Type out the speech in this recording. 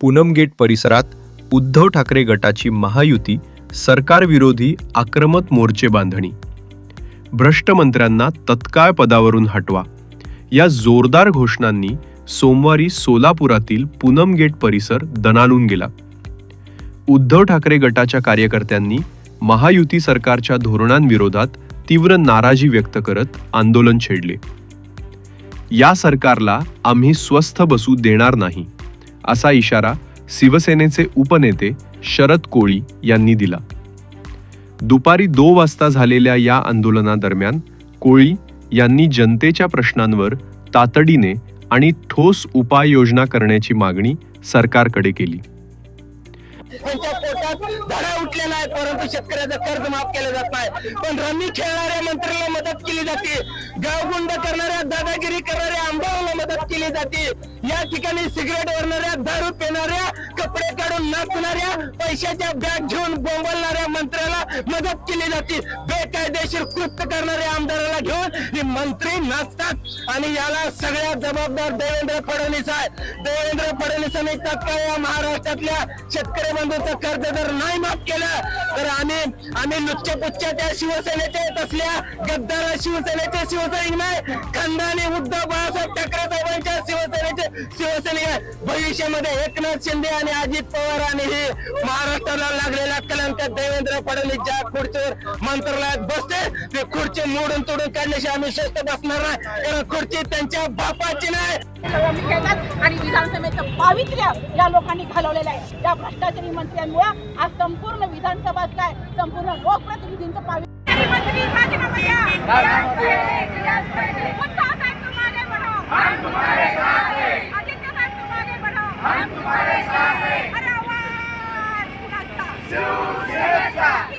Poonam gate परिसरात उद्धव ठाकरे गटाची महायुती सरकारविरोधी आक्रमक मोर्चे बांधणी. भ्रष्ट मंत्र्यांना तत्काळ पदावरून हटवा. या जोरदार घोषणांनी सोमवारी सोलापुरातील पूनम गेट परिसर दणानून गेला. उद्धव ठाकरे गटाच्या कार्यकर्त्यांनी महायुती सरकारच्या धोरणांविरोधात तीव्र नाराजी व्यक्त करत आंदोलन छेडले. या सरकारला आम्ही स्वस्थ बसू देणार नाही. असा इशारा शिवसेनेचे उपनेते शरद कोळी यांनी दिला. दुपारी दो वाजता झालेल्या या आंदोलनादरम्यान कोळी यांनी जनतेच्या प्रश्नांवर तातडीने आणि ठोस उपाययोजना करण्याची मागणी सरकारकडे केली. त्यांच्या पोटात धडा उठलेला आहे परंतु शेतकऱ्याचं कर्ज माफ केलं जात नाही. पण रमी खेळणाऱ्या मंत्र्याला मदत केली जाते. गावगुंड करणाऱ्या दादागिरी करणाऱ्या केली जाते. या ठिकाणी सिगरेट वरणाऱ्या दारू पिणाऱ्या कपडे काढून नाचणाऱ्या पैशाच्या बॅग घेऊन बोंबलणाऱ्या मंत्र्याला मदत केली जाते. बेकायदेशीर कृत्य करणाऱ्या आमदाराला घेऊन हे मंत्री नाचतात. आणि याला सगळ्या जबाबदार देवेंद्र फडणवीस आहे देवेंद्र फडणवीसांनी तत्काळ या महाराष्ट्रातल्या शेतकरी बंधूचं कर्ज जर नाही माफ केलं तर आम्ही आम्ही लुच्च्या त्या शिवसेनेच्या येत असल्या गद्दारा शिवसेनेच्या शिवसैनिक नाही. खंदाने उद्धव बाळासाहेब ठाकरे भविष्यामध्ये एकनाथ शिंदे आणि अजित पवार आणि हे महाराष्ट्राला लागलेला कलंक देवेंद्र फडणवीस ज्या खुर्चीवर मंत्रालयात बसते ते खुर्ची मोडून तोडून काढण्याशी आम्ही श्रेष्ठ बसणार नाही. कारण खुर्ची त्यांच्या बापाची नाही. आणि विधानसभेचं पावित्र्य या लोकांनी घालवलेलं आहे. या भ्रष्टाचारी मंत्र्यांमुळे आज संपूर्ण विधानसभा काय संपूर्ण लोकप्रतिनिधींचं पावित्र्य. Seca!